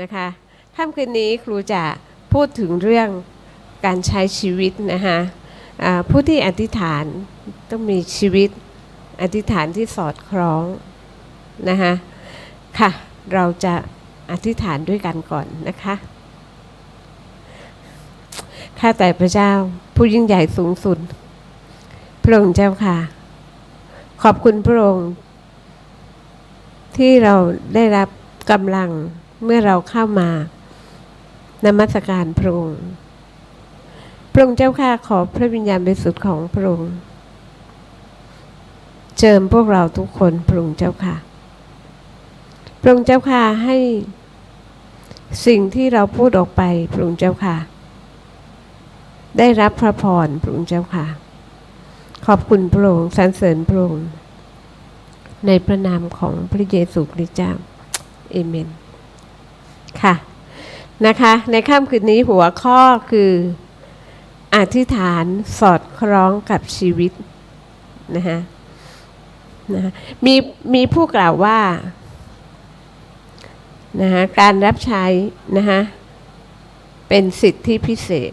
นะคะค่ำคืนนี้ครูจะพูดถึงเรื่องการใช้ชีวิตนะคะผู้ที่อธิษฐานต้องมีชีวิตอธิษฐานที่สอดคล้องนะคะค่ะ เราจะอธิษฐานด้วยกันก่อนนะคะข้าแต่พระเจ้าผู้ยิ่งใหญ่สูงสุด พระองค์เจ้าค่ะ ขอบคุณพระองค์ที่เราได้รับกำลัง เมื่อเราเข้ามานมัสการพระองค์ พระองค์เจ้าค่ะขอพระวิญญาณบริสุทธิ์ของพระองค์เจิมพวกเราทุกคนพระองค์เจ้าค่ะ พระองค์เจ้าค่ะให้สิ่งที่เราพูดออกไปพระองค์เจ้าค่ะ ได้รับพระพรพระองค์เจ้าค่ะ ขอบคุณพระองค์สรรเสริญพระองค์ในพระนามของพระเยซูคริสต์เจ้าเอเมน ค่ะนะคะในค่ำคืนนี้หัวข้อคืออธิษฐานสอดคล้องกับชีวิตนะคะนะะมีมีผู้กล่าวว่านะคะการรับใช้นะคะเป็นสิทธิพิเศษ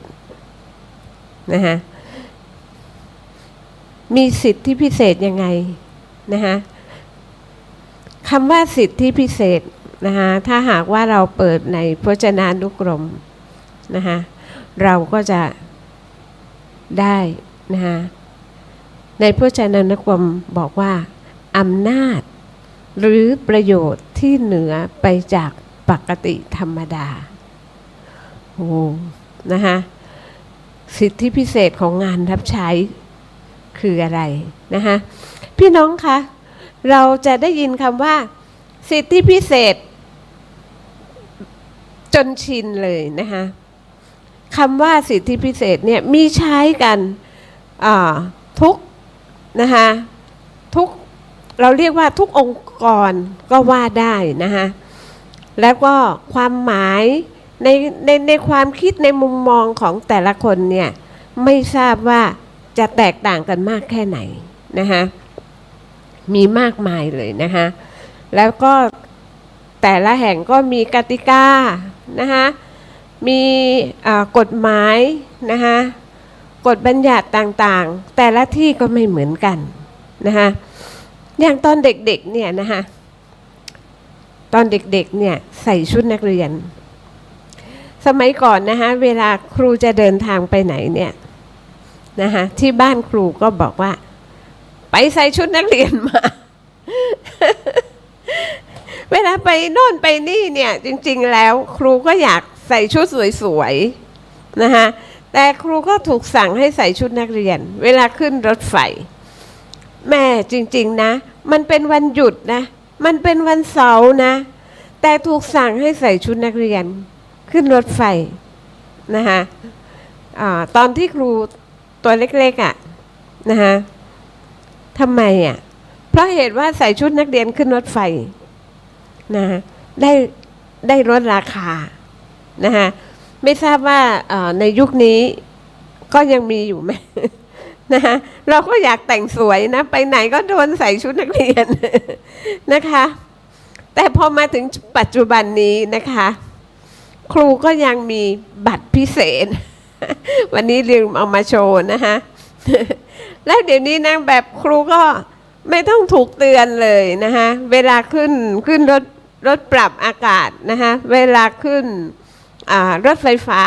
นะคะมีสิทธิพิเศษยังไงนะคะคำว่าสิทธิพิเศษ นะคะถ้าหากว่าเราเปิดในพจนานุกรมนะคะเราก็จะได้นะคะในพจนานุกรมบอกว่าอำนาจ หรือประโยชน์ที่เหนือไปจากปกติธรรมดาโอ้นะคะสิทธิพิเศษของงานรับใช้คืออะไรนะคะพี่น้องคะเราจะได้ยินคำว่า สิทธิพิเศษ จนชินเลยนะคะคำว่าสิทธิพิเศษเนี่ยมีใช้กันทุกนะคะทุกเราเรียกว่าทุกองค์กรก็ว่าได้นะคะแล้วก็ความหมายในในในความคิดในมุมมองของแต่ละคนเนี่ยไม่ทราบว่าจะแตกต่างกันมากแค่ไหนนะคะมีมากมายเลยนะคะแล้วก็ แต่ละแห่งก็มีกติกานะคะมีกฎหมายนะคะกฎบัญญัติต่างๆ แต่ละที่ก็ไม่เหมือนกันนะคะอย่างตอนเด็กๆเนี่ยนะคะตอนเด็กๆเนี่ยใส่ชุดนักเรียน สมัยก่อนนะคะเวลาครูจะเดินทางไปไหนเนี่ยนะคะที่บ้านครูก็บอกว่า ไปใส่ชุดนักเรียนมา เวลาไปโน่นไปนี่เนี่ยจริงๆแล้วครูก็อยากใส่ชุดสวยๆนะคะแต่ครูก็ถูกสั่งให้ใส่ชุดนักเรียน เวลาขึ้นรถไฟ แม่จริงๆนะ มันเป็นวันหยุดนะ มันเป็นวันเสาร์นะ แต่ถูกสั่งให้ใส่ชุดนักเรียน ขึ้นรถไฟนะคะอาตอนที่ครูตัวเล็กๆอะ่ะนะคะทำไมอะเพราะเหตุว่าใส่ชุดนักเรียนขึ้นรถไฟ นะได้ได้ลดราคานะฮะไม่ทราบว่าในยุคนี้ก็ยังมีอยู่ไหมนะฮะเราก็อยากแต่งสวยนะ ไปไหนก็โดนใส่ชุดนักเรียนนะคะ แต่พอมาถึงปัจจุบันนี้นะคะ ครูก็ยังมีบัตรพิเศษ วันนี้ลืมเอามาโชว์นะคะแล้วเดี๋ยวนี้นางแบบครูก็ไม่ต้องถูกเตือนเลยนะคะเวลาขึ้นขึ้นรถ รถปรับอากาศนะคะเวลาขึ้นรถไฟฟ้า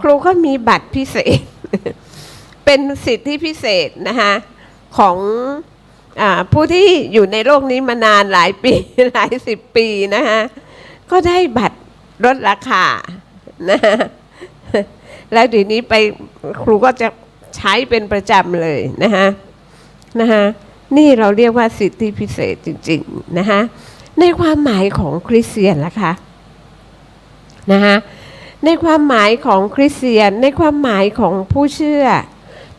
ครูก็มีบัตรพิเศษ เป็นสิทธิพิเศษนะคะของอผู้ที่อยู่ในโลกนี้มานานหลายปีหลายสิบปีนะคะก็ได้บัตรลดราคานะะแล้วเดี๋ยวนี้ไปครูก็จะใช้เป็นประจำเลยนะคะนะคะนี่เราเรียกว่าสิทธิพิเศษจริง ๆ นะคะ ในความหมายของคริสเตียนล่ะคะนะคะในความหมายของคริสเตียน ในความหมายของผู้เชื่อ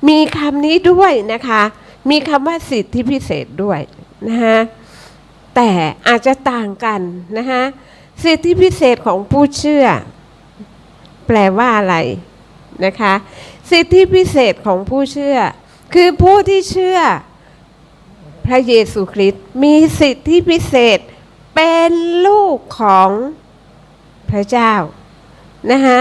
มีคำนี้ด้วยนะคะ มีคำว่าสิทธิพิเศษด้วยนะคะแต่อาจจะต่างกันนะคะสิทธิพิเศษของผู้เชื่อ แปลว่าอะไรนะคะ สิทธิพิเศษของผู้เชื่อ คือผู้ที่เชื่อพระเยซูคริสต์มีสิทธิพิเศษ เป็นลูกของพระเจ้านะคะ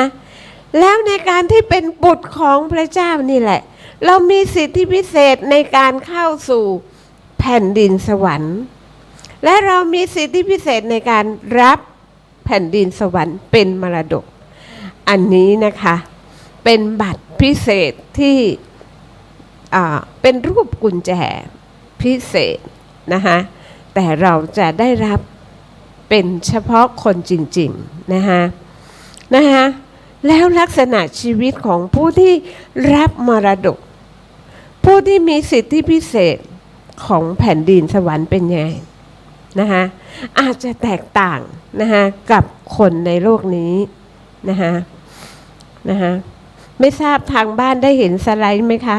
แล้วในการที่เป็นบุตรของพระเจ้านี่แหละ เรามีสิทธิพิเศษในการเข้าสู่แผ่นดินสวรรค์ และเรามีสิทธิพิเศษในการรับแผ่นดินสวรรค์เป็นมรดก อันนี้นะคะเป็นบัตรพิเศษที่อ่าเป็นรูปกุญแจพิเศษนะคะแต่เราจะได้รับ เป็นเฉพาะคนจริงๆนะคะนะคะแล้วลักษณะชีวิตของผู้ที่รับมรดก ผู้ที่มีสิทธิพิเศษของแผ่นดินสวรรค์เป็นไงนะคะอาจจะแตกต่างนะคะกับคนในโลกนี้นะคะนะคะไม่ทราบทางบ้านได้เห็นสไลด์ไหมคะ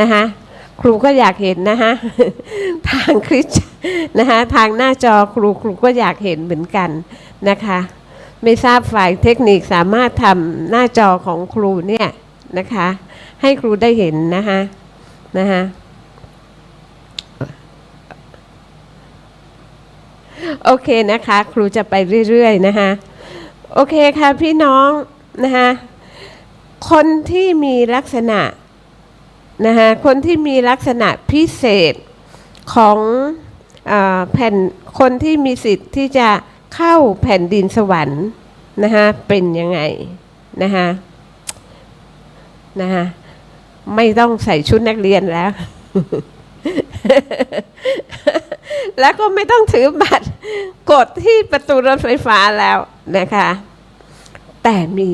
นะคะ ครูก็อยากเห็นนะคะทางคริสนะคะทางหน้าจอครูครูก็อยากเห็นเหมือนกันนะคะ ไม่ทราบฝ่ายเทคนิคสามารถทำหน้าจอของครูเนี่ยนะคะ ให้ครูได้เห็นนะคะนะคะโอเคนะคะ ครูจะไปเรื่อยๆนะคะโอเคค่ะพี่น้องนะคะคนที่มีลักษณะ นะคะคนที่มีลักษณะพิเศษของอแผ่นคนที่มีสิทธิ์ที่จะเข้าแผ่นดินสวรรค์นะคะเป็นยังไงนะคะนะคะไม่ต้องใส่ชุดนักเรียนแล้ว แล้วก็ไม่ต้องถือบัตรกดที่ประตูรถไฟฟ้าแล้วนะคะ แต่มี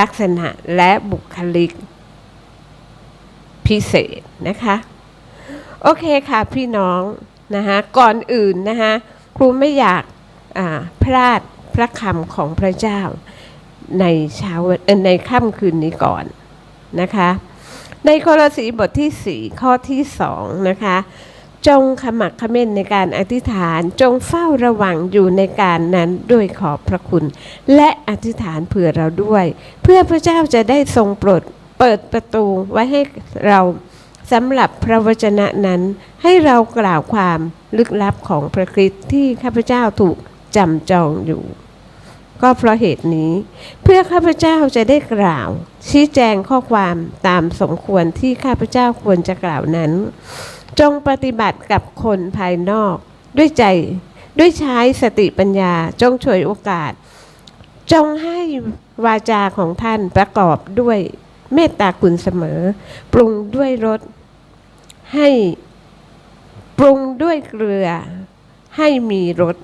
ลักษณะและบุคลิก พิเศษนะคะ โอเคค่ะพี่น้องนะคะก่อนอื่นนะคะครูไม่อยากพลาดพระคำของพระเจ้าในเช้าในค่ำคืนนี้ก่อนนะคะ ในโคลสีบทที่ 4 ข้อที่2นะคะจงขมักเขม้นในการอธิษฐานจงเฝ้าระวังอยู่ในการนั้นด้วยขอบพระคุณ และอธิษฐานเผื่อเราด้วย เพื่อพระเจ้าจะได้ทรงโปรด เปิดประตูไว้ให้เราสำหรับพระวจนะนั้น ให้เรากล่าวความลึกลับของพระคริสต์ที่ข้าพเจ้าถูกจำจองอยู่ ก็เพราะเหตุนี้ เพื่อข้าพเจ้าจะได้กล่าว ชี้แจงข้อความตามสมควรที่ข้าพเจ้าควรจะกล่าวนั้น จงปฏิบัติกับคนภายนอก ด้วยใจด้วยใช้สติปัญญาจงฉวยโอกาส จงให้วาจาของท่านประกอบด้วย เมตตาคุณเสมอ ปรุงด้วยรสให้ปรุงด้วยเกลือ ให้มีรส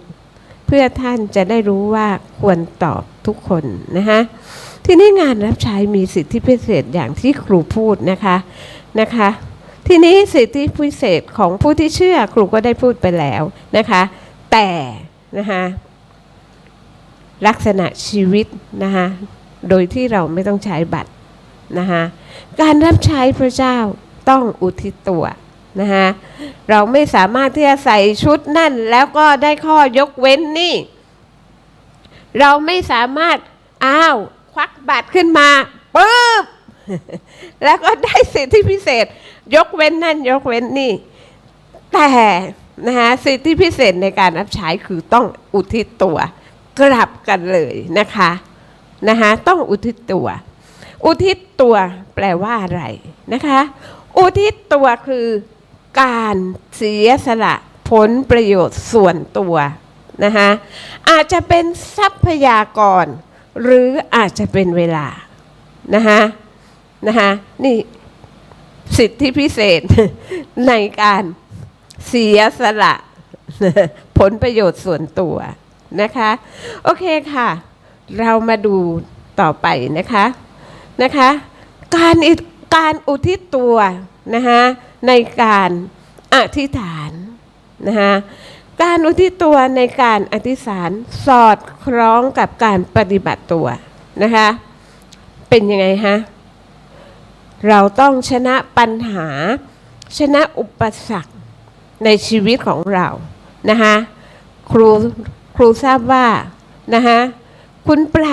เพื่อท่านจะได้รู้ว่าควรตอบทุกคนนะคะที่นี้งานรับใช้มีสิทธิพิเศษอย่างที่ครูพูดนะคะนะคะ ทีนี้สิทธิพิเศษของผู้ที่เชื่อครูก็ได้พูดไปแล้วนะคะ แต่นะคะลักษณะชีวิตนะคะโดยที่เราไม่ต้องใช้บัตร นะคะการรับใช้พระเจ้าต้องอุทิศตัวนะคะเราไม่สามารถที่จะใส่ชุดนั่นแล้วก็ได้ข้อยกเว้นนี่ เราไม่สามารถอ้าวควักบัตรขึ้นมาปึ๊บแล้วก็ได้สิทธิพิเศษ ยกเว้นนั่นยกเว้นนี่ แต่นะคะสิทธิพิเศษในการรับใช้คือต้องอุทิศตัวกลับกันเลยนะคะนะคะต้องอุทิศตัว อุทิศตัวแปลว่าอะไรนะคะ อุทิศตัวคือการเสียสละผลประโยชน์ส่วนตัวนะคะอาจจะเป็นทรัพยากร หรืออาจจะเป็นเวลานะคะนะคะนี่สิทธิพิเศษในการเสียสละผลประโยชน์ส่วนตัวนะคะ โอเคค่ะ เรามาดูต่อไปนะคะ นะคะ การอิการอุทิศตัวนะคะในการอธิษฐานนะคะการอุทิศตัวในการอธิษฐานสอดคล้องกับการปฏิบัติตัวนะคะเป็นยังไงฮะเราต้องชนะปัญหา ชนะอุปสรรคในชีวิตของเรานะคะครูครูทราบว่านะคะคุณไพร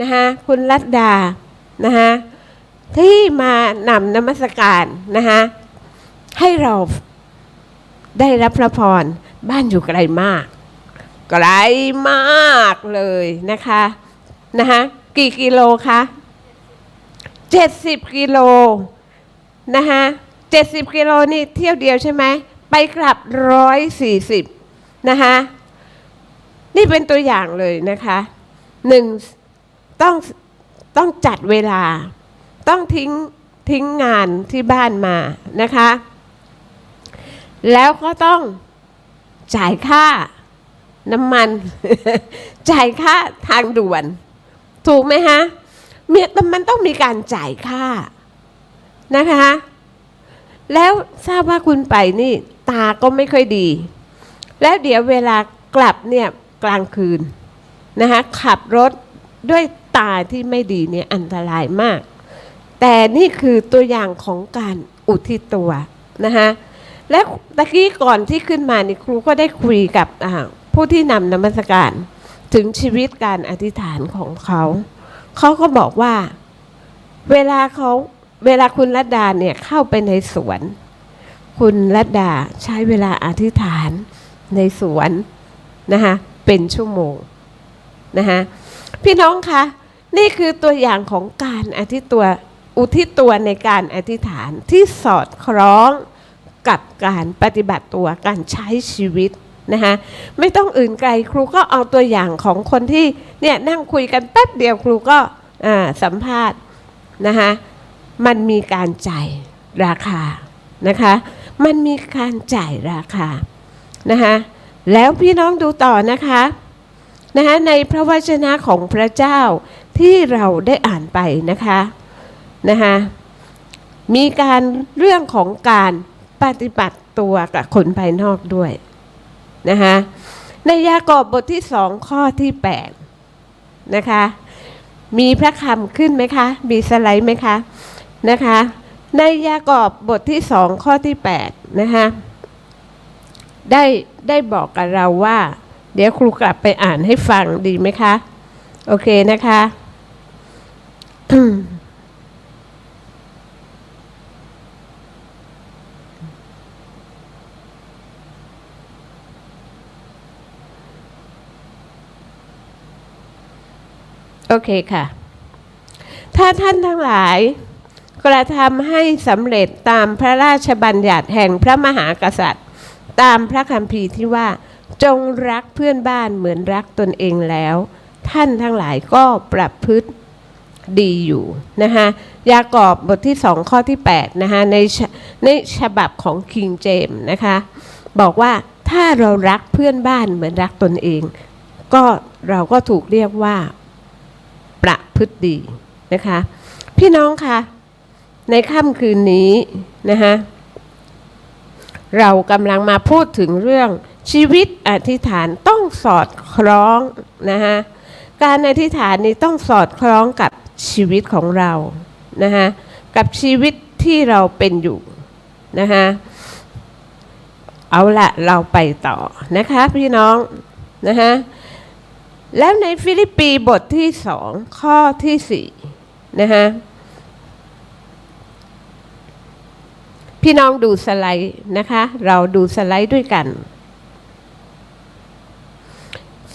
นะคะคุณรัตดา นะคะที่มานำนมัสการนะคะให้เราได้รับพระพรบ้านอยู่ไกลมาก ไกลมากเลยนะคะนะคะกี่กิโลคะเจ็ดสิบกิโลนะคะเจ็ดสิบกิโลนี่เที่ยวเดียวใช่ไหมไปกลับร้อยสี่สิบนะคะนี่เป็นตัวอย่างเลยนะคะหนึ่งต้อง ต้องจัดเวลา ต้องทิ้งทิ้งงานที่บ้านมานะคะ แล้วก็ต้องจ่ายค่าน้ำมัน จ่ายค่าทางด่วน ถูกไหมฮะเมียมันต้องมีการจ่ายค่านะคะ แล้วทราบว่าคุณไปนี่ตาก็ไม่ค่อยดี แล้วเดี๋ยวเวลากลับเนี่ยกลางคืนนะคะขับรถด้วย ตาที่ไม่ดีเนี่ยอันตรายมาก แต่นี่คือตัวอย่างของการอุทิศตัวนะคะและตะกี้ก่อนที่ขึ้นมานี่ครูก็ได้คุยกับผู้ที่นำนมัสการถึงชีวิตการอธิษฐานของเขาเขาก็บอกว่าเวลาเขาเวลาคุณรัตดาเนี่ยเข้าไปในสวน คุณรัตดาใช้เวลาอธิษฐานในสวนนะคะเป็นชั่วโมงนะคะพี่น้องคะ นี่คือตัวอย่างของการอธิตัวอุทิศตัวในการอธิษฐานที่สอดคล้องกับการปฏิบัติตัวการใช้ชีวิตนะคะไม่ต้องอื่นไกลครูก็เอาตัวอย่างของคนที่เนี่ยนั่งคุยกันแป๊บเดียวครูก็สัมภาษณ์นะคะมันมีการจ่ายราคานะคะมันมีการจ่ายราคานะคะแล้วพี่น้องดูต่อนะคะนะคะในพระวจนะของพระเจ้า ที่เราได้อ่านไปนะคะนะคะมีการเรื่องของการปฏิบัติตัวกับคนภายนอกด้วยนะคะในยากอบบทที่สองข้อที่8นะคะมีพระคำขึ้นไหมคะ มีสไลด์ไหมคะนะคะในยากอบบทที่สองข้อที่8นะคะได้ได้บอกกับเราว่า เดี๋ยวครูกลับไปอ่านให้ฟังดีไหมคะ โอเคนะคะ โอเคค่ะ ถ้าท่านทั้งหลายกระทำให้สำเร็จตามพระราชบัญญัติแห่งพระมหากษัตริย์ ตามพระคัมภีร์ที่ว่า จงรักเพื่อนบ้านเหมือนรักตนเองแล้ว ท่านทั้งหลายก็ประพฤติ ดีอยู่นะคะยากอบบทที่สองข้อที่8นะคะในในฉบับของคิงเจมนะคะบอกว่าถ้าเรารักเพื่อนบ้านเหมือนรักตนเอง ก็เราก็ถูกเรียกว่าประพฤติดีนะคะพี่น้องคะในค่ำคืนนี้นะคะเรากำลังมาพูดถึงเรื่องชีวิตอธิษฐานต้องสอดคล้องนะคะการอธิษฐานนี้ต้องสอดคล้องกับ ชีวิตของเรานะคะกับชีวิตที่เราเป็นอยู่นะคะเอาละเราไปต่อนะคะพี่น้องนะคะแล้วในฟิลิปปีบทที่สองข้อที่สี่นะคะพี่น้องดูสไลด์นะคะ เราดูสไลด์ด้วยกัน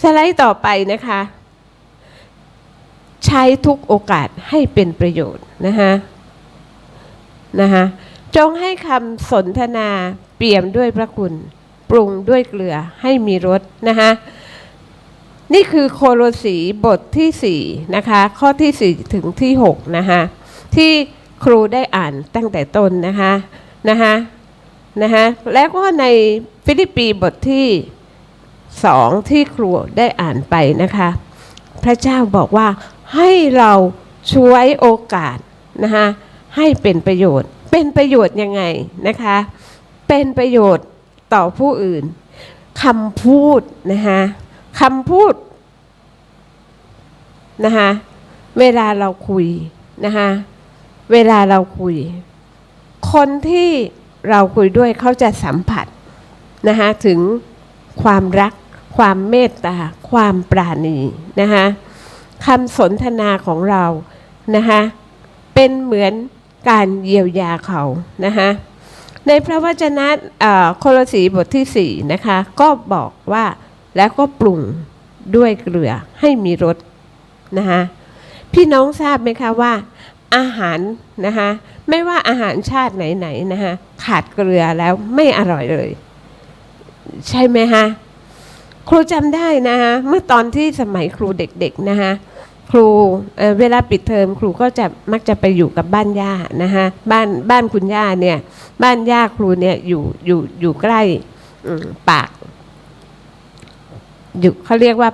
สไลด์ต่อไปนะคะ ใช้ทุกโอกาสให้เป็นประโยชน์นะคะนะคะจงให้คำสนทนาเปี่ยมด้วยพระคุณ ปรุงด้วยเกลือให้มีรสนะคะนี่คือโคโลสีบทที่4นะคะข้อที่4ถึงที่6นะคะที่ครูได้อ่านตั้งแต่ต้นนะคะนะคะนะคะแล้วก็ในฟิลิปปีบทที่สองที่ครูได้อ่านไปนะคะ พระเจ้าบอกว่า ให้เราช่วยโอกาสนะคะให้เป็นประโยชน์ เป็นประโยชน์ยังไงนะคะ เป็นประโยชน์ต่อผู้อื่นคำพูดนะคะคำพูดนะคะเวลาเราคุยนะคะเวลาเราคุย คนที่เราคุยด้วยเขาจะสัมผัสนะคะถึงความรัก ความเมตตา ความปราณีนะคะ คำสนทนาของเรานะคะเป็นเหมือนการเยียวยาเขานะคะในพระวจนะโคลสีบทที่ 4 นะคะ ก็บอกว่าแล้วก็ปรุงด้วยเกลือให้มีรสนะคะพี่น้องทราบไหมคะว่า อาหารนะคะไม่ว่าอาหารชาติไหนๆนะคะขาดเกลือแล้วไม่อร่อยเลย ใช่ไหมคะ ครูจำได้นะคะเมื่อตอนที่สมัยครูเด็กๆนะคะครูเเวลาปิดเทอมครูก็จะมักจะไปอยู่กับบ้านย่านะคะบ้านบ้านคุณย่าเนี่ยบ้านย่าครูเนี่ยอยู่อยู่อยู่ใกล้ปากอยู่เขาเรียกว่า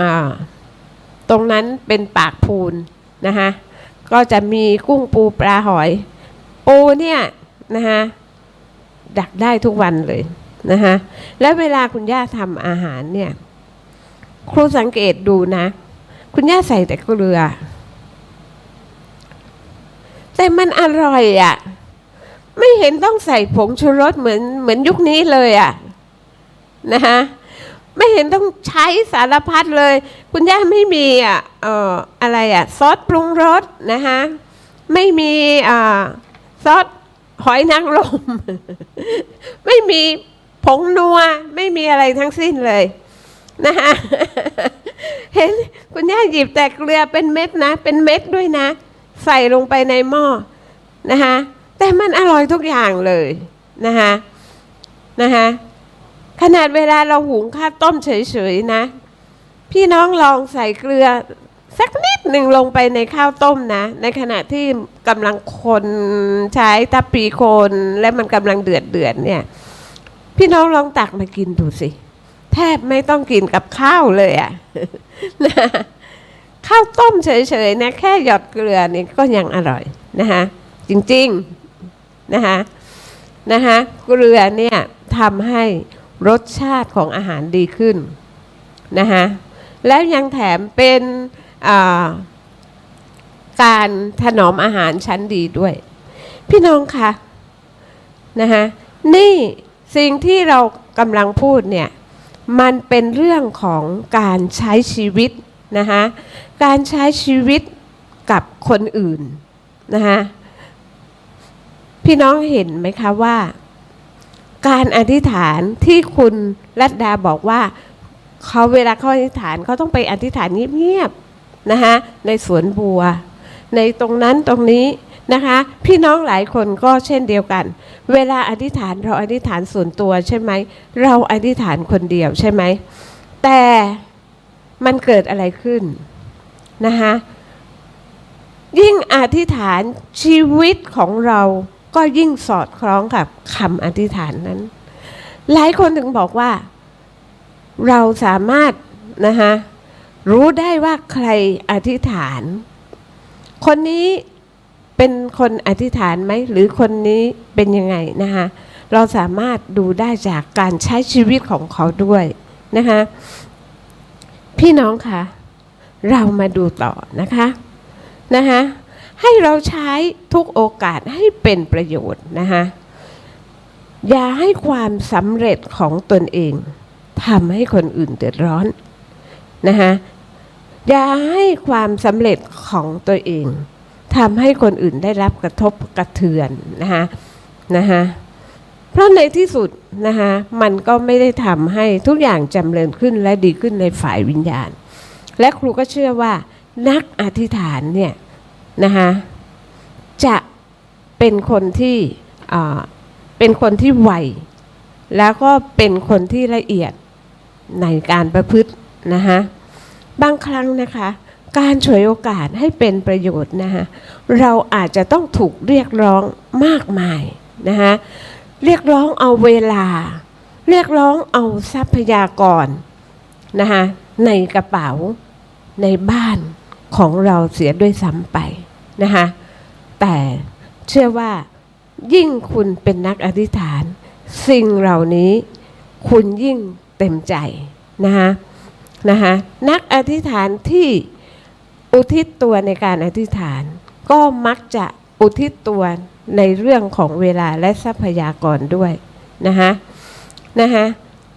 อ่าตรงนั้นเป็นปากพูนนะคะก็จะมีกุ้งปูปลาหอย ปูเนี่ยนะคะดักได้ทุกวันเลย นะคะแล้วเวลาคุณย่าทำอาหารเนี่ยครูสังเกตดูนะ คุณย่าใส่แต่เกลือ แต่มันอร่อยอะ่ะ ไม่เห็นต้องใส่ผงชูรสเหมือนเหมือนยุคนี้เลยอะ่ะนะคะไม่เห็นต้องใช้สารพัดเลย คุณย่าไม่มีอะเอ่ออะไรอะ ซอสปรุงรสนะคะไม่มีอ่าซอสหอยนางรม ไม่มี ผงนัวไม่มีอะไรทั้งสิ้นเลยนะคะเห็นคุณย่าหยิบแต่เกลือเป็นเม็ดนะ เป็นเม็ดด้วยนะ ใส่ลงไปในหม้อนะคะแต่มันอร่อยทุกอย่างเลยนะคะนะคะขนาดเวลาเราหุงข้าวต้มเฉยๆนะ พี่น้องลองใส่เกลือสักนิดหนึ่งลงไปในข้าวต้มนะ ในขณะที่กำลังคนใช้ตะปีคนและมันกำลังเดือดเดือดเนี่ย พี่น้องลองตักมากินดูสิ แทบไม่ต้องกินกับข้าวเลยอะนะข้าวต้มเฉยๆนะแค่หยอดเกลือนี่ก็ยังอร่อยนะคะจริงๆนะคะนะคะเกลือเนี่ยทำให้รสชาติของอาหารดีขึ้นนะคะแล้วยังแถมเป็นการถนอมอาหารชั้นดีด้วย พี่น้องคะนะคะนี่ สิ่งที่เรากำลังพูดเนี่ยมันเป็นเรื่องของการใช้ชีวิตนะคะการใช้ชีวิตกับคนอื่นนะคะพี่น้องเห็นไหมคะว่า การอธิษฐานที่คุณรัตดาบอกว่าเขาเวลาเขาอธิษฐานเขาต้องไปอธิษฐานเงียบๆนะคะในสวนบัว ในตรงนั้นตรงนี้ นะคะ พี่น้องหลายคนก็เช่นเดียวกัน เวลาอธิษฐานเราอธิษฐานส่วนตัวใช่ไหม เราอธิษฐานคนเดียวใช่ไหม แต่มันเกิดอะไรขึ้นนะคะยิ่งอธิษฐานชีวิตของเราก็ยิ่งสอดคล้องกับคำอธิษฐานนั้น หลายคนถึงบอกว่า เราสามารถนะคะรู้ได้ว่าใครอธิษฐาน คนนี้ เป็นคนอธิษฐานไหมหรือคนนี้เป็นยังไงนะคะเราสามารถดูได้จากการใช้ชีวิตของเขาด้วยนะคะพี่น้องคะเรามาดูต่อนะคะนะคะให้เราใช้ทุกโอกาสให้เป็นประโยชน์นะคะอย่าให้ความสำเร็จของตนเองทำให้คนอื่นเดือดร้อนนะคะอย่าให้ความสำเร็จของตัวเอง ทำให้คนอื่นได้รับกระทบกระเทือนนะคะนะคะเพราะในที่สุดนะคะมันก็ไม่ได้ทำให้ทุกอย่างจำเริญขึ้นและดีขึ้นในฝ่ายวิญญาณ และครูก็เชื่อว่านักอธิษฐานเนี่ยนะคะจะเป็นคนที่อ่าเป็นคนที่ไวแล้วก็เป็นคนที่ละเอียดในการประพฤตินะคะบางครั้งนะคะ การฉวยโอกาสให้เป็นประโยชน์นะคะเราอาจจะต้องถูกเรียกร้องมากมายนะคะเรียกร้องเอาเวลา เรียกร้องเอาทรัพยากรนะคะในกระเป๋าในบ้านของเราเสียด้วยซ้ำไปนะคะแต่เชื่อว่ายิ่งคุณเป็นนักอธิษฐาน สิ่งเหล่านี้คุณยิ่งเต็มใจนะคะนะคะนักอธิษฐานที่ อุทิศตัวในการอธิษฐาน ก็มักจะอุทิศตัวในเรื่องของเวลาและทรัพยากรด้วยนะคะนะคะ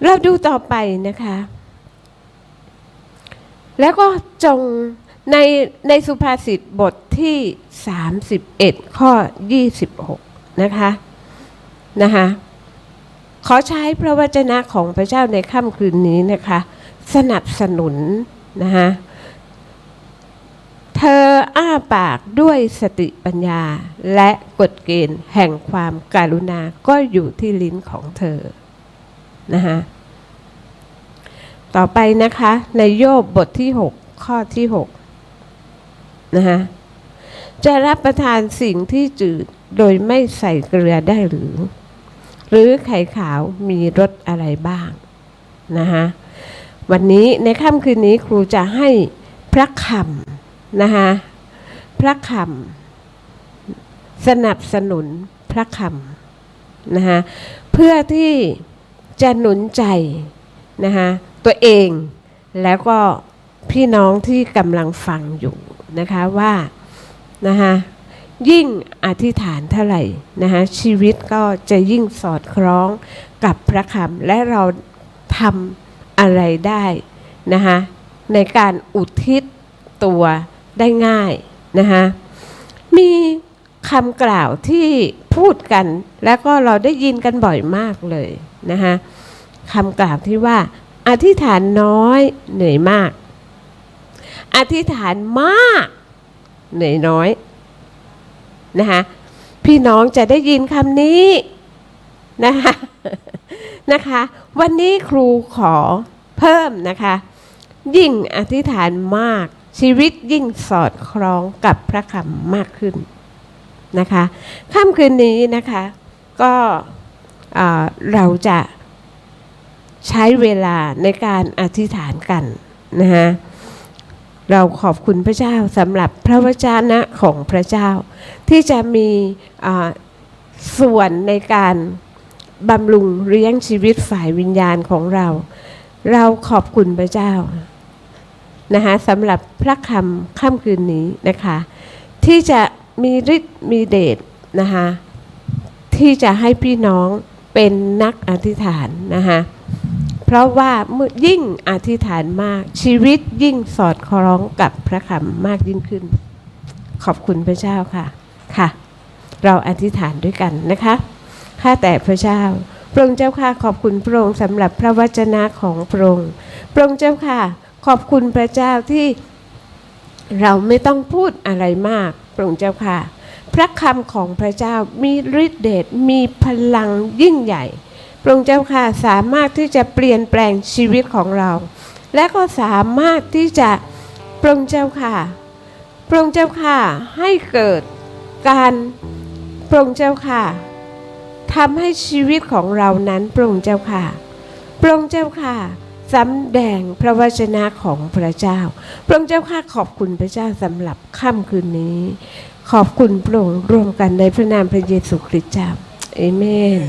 เราดูต่อไปนะคะ แล้วก็จงในในสุภาษิตบทที่ 31 ข้อ 26 นะคะนะคะขอใช้พระวจนะของพระเจ้าในค่ำคืนนี้นะคะ สนับสนุนนะคะ ธออ้าปากด้วยสติปัญญา และกฎเกณฑ์แห่งความการุณาก็อยู่ที่ลิ้นของเธอนะคะต่อไปนะคะในโยบบทที่ 6 ข้อที่6นะคะจะรับประทานสิ่งที่จืดโดยไม่ใส่เกลือได้หรือ หรือไข่ขาวมีรสอะไรบ้างนะคะวันนี้ในค่ำคืนนี้ครูจะให้พระคำ นะคะพระคำสนับสนุนพระคำนะคะเพื่อที่จะหนุนใจนะคะตัวเองแล้วก็พี่น้องที่กำลังฟังอยู่นะคะว่านะคะยิ่งอธิษฐานเท่าไหร่นะคะชีวิตก็จะยิ่งสอดคล้องกับพระคำและเราทำอะไรได้นะคะในการอุทิศตัว ได้ง่ายนะคะมีคำกล่าวที่พูดกัน แล้วก็เราได้ยินกันบ่อยมากเลยนะคะคำกล่าวที่ว่า อธิษฐานน้อยเหนื่อยมาก อธิษฐานมากเหนื่อยน้อยนะคะพี่น้องจะได้ยินคำนี้นะคะนะคะ วันนี้ครูขอเพิ่มนะคะ ยิ่งอธิษฐานมาก ชีวิตยิ่งสอดคล้องกับพระคำมากขึ้นนะคะค่ำคืนนี้นะคะก็เอ่อเราจะใช้เวลาในการอธิษฐานกันนะคะเราขอบคุณพระเจ้าสำหรับพระวจนะของพระเจ้า ที่จะมีส่วนในการบำรุงเลี้ยงชีวิตฝ่ายวิญญาณของเรา เราขอบคุณพระเจ้า นะคะสำหรับพระคำค่ำคืนนี้นะคะ ที่จะมีฤทธิ์มีเดชนะคะที่จะให้พี่น้องเป็นนักอธิษฐานนะคะเพราะว่าเมื่อยิ่งอธิษฐานมากชีวิตยิ่งสอดคล้องกับพระคำมากยิ่งขึ้น ขอบคุณพระเจ้าค่ะค่ะ เราอธิษฐานด้วยกันนะคะข้าแต่พระเจ้าพระองค์เจ้าค่ะขอบคุณพระองค์สำหรับพระวจนะของพระองค์พระองค์เจ้าค่ะ ขอบคุณพระเจ้าที่เราไม่ต้องพูดอะไรมากพระองค์เจ้าค่ะ พระคำของพระเจ้ามีฤทธิเดชมีพลังยิ่งใหญ่พระองค์เจ้าค่ะสามารถที่จะเปลี่ยนแปลงชีวิตของเรา และก็สามารถที่จะพระองค์เจ้าค่ะพระองค์เจ้าค่ะให้เกิดการพระองค์เจ้าค่ะทำให้ชีวิตของเรานั้นพระองค์เจ้าค่ะพระองค์เจ้าค่ะ สำแดงพระวจนะของพระเจ้า พระองค์เจ้าข้าขอบคุณพระเจ้าสำหรับค่ำคืนนี้ ขอบคุณพระองค์ร่วมกันในพระนามพระเยซูคริสต์เจ้าเอเมน